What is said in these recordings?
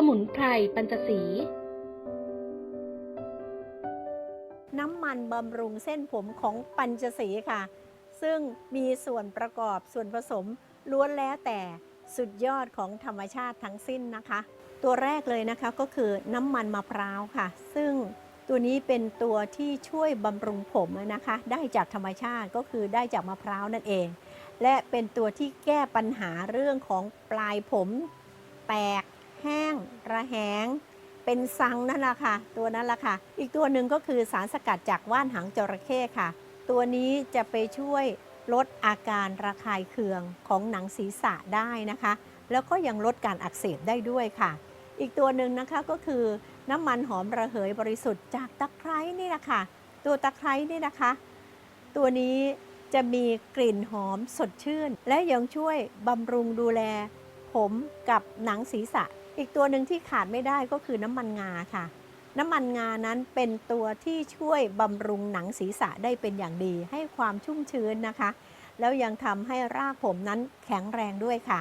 สมุนไพรปัญจสี น้ำมันบำรุงเส้นผมของปัญจสีค่ะ ซึ่งมีส่วนประกอบส่วนผสมล้วนแล้วแต่สุดยอดของธรรมชาติทั้งสิ้นนะคะ ตัวแรกเลยนะคะก็คือน้ำมันมะพร้าวค่ะ ซึ่งตัวนี้เป็นตัวที่ช่วยบำรุงผมนะคะ ได้จากธรรมชาติก็คือได้จากมะพร้าวนั่นเอง และเป็นตัวที่แก้ปัญหาเรื่องของปลายผมแตก ระแหง เป็นซังนั่นแหละค่ะ ตัวนั้นแหละค่ะ อีกตัวหนึ่งก็คือสารสกัดจากว่านหางจระเข้ค่ะ ตัวนี้จะไปช่วยลดอาการระคายเคืองของหนังศีรษะได้นะคะ แล้วก็ยังลดการอักเสบได้ด้วยค่ะ อีกตัวหนึ่งนะคะก็คือน้ำมันหอมระเหยบริสุทธิ์จากตะไคร้นี่แหละค่ะ ตัวตะไคร้นี่นะคะ ตัวนี้จะมีกลิ่นหอมสดชื่น และยังช่วยบำรุงดูแล ผมกับหนังศีรษะ อีกตัวหนึ่งที่ขาดไม่ได้ก็คือน้ำมันงาค่ะ น้ำมันงานั้นเป็นตัวที่ช่วยบำรุงหนังศีรษะได้เป็นอย่างดี ให้ความชุ่มชื้นนะคะ แล้วยังทำให้รากผมนั้นแข็งแรงด้วยค่ะ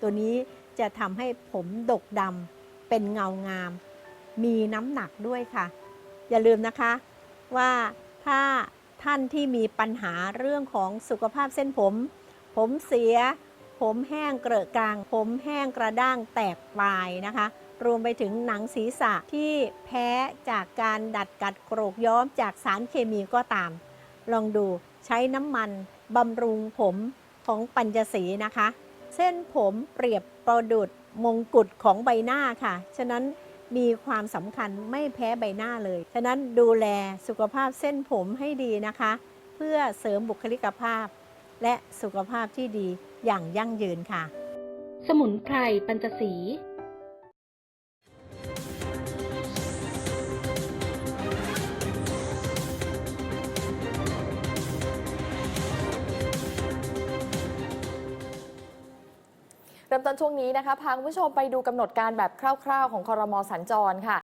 ตัวนี้จะทำให้ผมดกดำเป็นเงางาม มีน้ำหนักด้วยค่ะ อย่าลืมนะคะว่าถ้าท่านที่มีปัญหาเรื่องของสุขภาพเส้นผม ผมเสีย ผมแห้งเกรอะกลาง ผมแห้งกระด้างแตกปลายนะคะ รวมไปถึงหนังศีรษะที่แพ้จากการดัดกัดโกรกย้อมจากสารเคมีก็ตาม ลองดูใช้น้ำมันบำรุงผมของปัญจสีนะคะ เส้นผมเปรียบประดุดมงกุฎของใบหน้าค่ะ ฉะนั้นมีความสำคัญไม่แพ้ใบหน้าเลย ฉะนั้นดูแลสุขภาพเส้นผมให้ดีนะคะ เพื่อเสริมบุคลิกภาพ และสุขภาพที่ดีอย่างยั่งยืนค่ะ สมุนไพรปัญจสีเริ่มต้นช่วงนี้นะคะพาคุณผู้ชมไปดูกำหนดการแบบคร่าว ๆ ของคอรมอสัญจรค่ะ